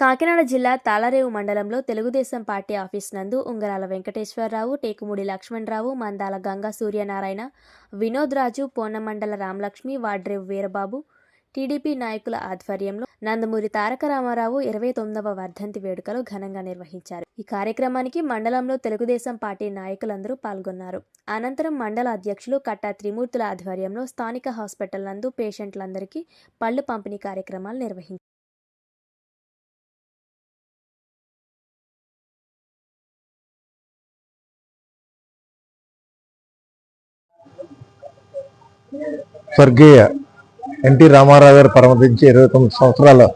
కాకినాడ జిల్లా తాళరేవు మండలంలో Telugu Desam party office నందు ఉంగరాల వెంకటేశ్వరరావు టేకుమూడి లక్ష్మణరావు మందాల గంగా సూర్యనారాయణ వినోద్ రాజు పోన్నమండల రామలక్ష్మి వాడ్రేవు వీరబాబు టీడీపీ నాయకుల ఆధ్వర్యంలో నందమూరి తారక రామారావు ఇరవై తొమ్మిదవ వర్ధంతి వేడుకలు ఘనంగా నిర్వహించారు. ఈ కార్యక్రమానికి మండలంలో తెలుగుదేశం పార్టీ నాయకులందరూ పాల్గొన్నారు. అనంతరం మండల అధ్యక్షులు కట్టా త్రిమూర్తుల ఆధ్వర్యంలో స్థానిక హాస్పిటల్ నందు పేషెంట్లందరికీ పళ్ళు పంపిణీ కార్యక్రమాలు నిర్వహించారు. స్వర్గీయ ఎన్టీ రామారావు గారు పరమతించి ఇరవై తొమ్మిది సంవత్సరాలు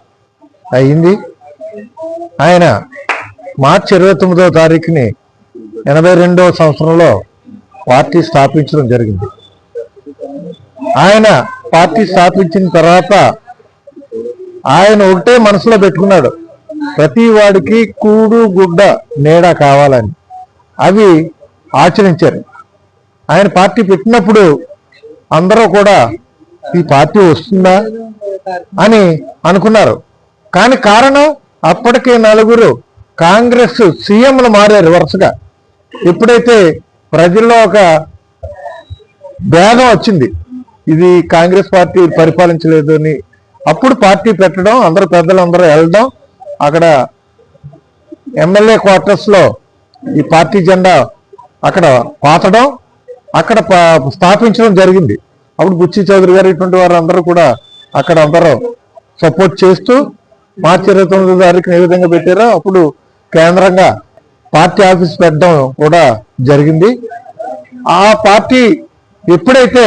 అయింది. ఆయన మార్చి ఇరవై తొమ్మిదవ తారీఖుని ఎనభై రెండవ సంవత్సరంలో పార్టీ స్థాపించడం జరిగింది. ఆయన పార్టీ స్థాపించిన తర్వాత ఆయన ఒకటే మనసులో పెట్టుకున్నాడు ప్రతి వాడికి కూడు గుడ్డ నీడ కావాలని. అవి ఆచరించారు. ఆయన పార్టీ పెట్టినప్పుడు అందరూ కూడా ఈ పార్టీ వస్తుందా అని అనుకున్నారు. కానీ కారణం అప్పటికే నలుగురు కాంగ్రెస్ సీఎంలు మారారు వరుసగా. ఎప్పుడైతే ప్రజల్లో ఒక భేదం వచ్చింది. ఇది కాంగ్రెస్ పార్టీ పరిపాలించలేదు అని. అప్పుడు పార్టీ పెట్టడం అందరు పెద్దలందరూ వెళ్ళడం అక్కడ ఎమ్మెల్యే క్వార్టర్స్లో ఈ పార్టీ జెండా అక్కడ పాతడం అక్కడ స్థాపించడం జరిగింది. అప్పుడు బుచ్చి చౌదరి గారు ఇటువంటి వారు అందరూ కూడా అక్కడ అందరూ సపోర్ట్ చేస్తూ మార్చి ఇరవై తొమ్మిదో తారీఖున ఏ విధంగా పెట్టారో అప్పుడు కేంద్రంగా పార్టీ ఆఫీస్ పెట్టడం కూడా జరిగింది. ఆ పార్టీ ఎప్పుడైతే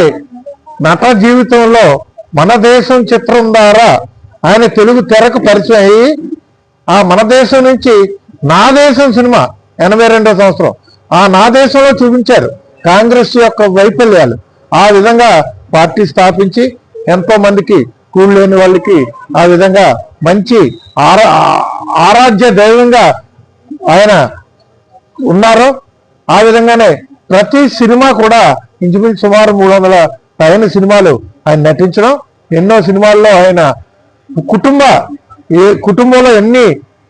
నట జీవితంలో మన దేశం చిత్రం ద్వారా ఆయన తెలుగు తెరకు పరిచయం అయ్యి ఆ మన దేశం నుంచి నా దేశం సినిమా ఎనభై రెండో సంవత్సరం ఆ నా దేశంలో చూపించారు కాంగ్రెస్ యొక్క వైఫల్యాలు. ఆ విధంగా పార్టీ స్థాపించి ఎంతో మందికి కూడు లేని వాళ్ళకి ఆ విధంగా మంచి ఆరా ఆరాధ్య దైవంగా ఆయన ఉన్నారు ఆ విధంగానే ప్రతి సినిమా కూడా ఇంచుమించు సుమారు మూడు వందల పైన సినిమాలు ఆయన నటించడం. ఎన్నో సినిమాల్లో ఆయన కుటుంబ ఏ కుటుంబంలో ఎన్ని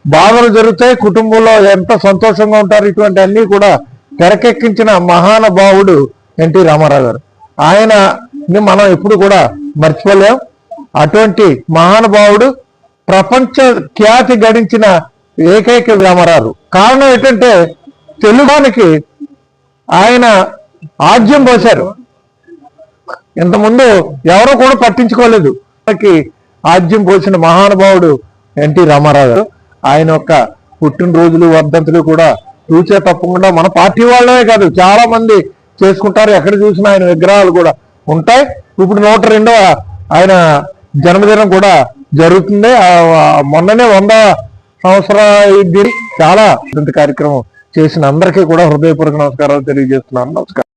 బాధలు జరుగుతాయి కుటుంబంలో ఎంత సంతోషంగా ఉంటారు ఇటువంటి అన్నీ కూడా తెరకెక్కించిన మహానుభావుడు ఎన్టీ రామారావు గారు. ఆయన మనం ఎప్పుడు కూడా మర్చిపోలేం. అటువంటి మహానుభావుడు ప్రపంచ ఖ్యాతి గడించిన ఏకైక వ్యామరారు. కారణం ఏంటంటే తెలుగునికి ఆయన ఆజ్యం పోశారు. ఇంతకుముందు ఎవరో కూడా పట్టించుకోలేదు. మనకి ఆజ్యం పోసిన మహానుభావుడు ఎన్టీ రామారావు గారు. ఆయన యొక్క పుట్టినరోజులు వర్ధంతులు కూడా చూసే తప్పకుండా మన పార్టీ వాళ్ళే కాదు చాలా మంది చేసుకుంటారు. ఎక్కడ చూసినా ఆయన విగ్రహాలు కూడా ఉంటాయి. ఇప్పుడు నూట రెండవ ఆయన జన్మదినం కూడా జరుగుతుంది. ఆ, మొన్ననే వంద సంవత్సర ఇది చాలా కార్యక్రమం చేసిన అందరికీ కూడా హృదయపూర్వక నమస్కారాలు తెలియజేస్తున్నాను. నమస్కారం.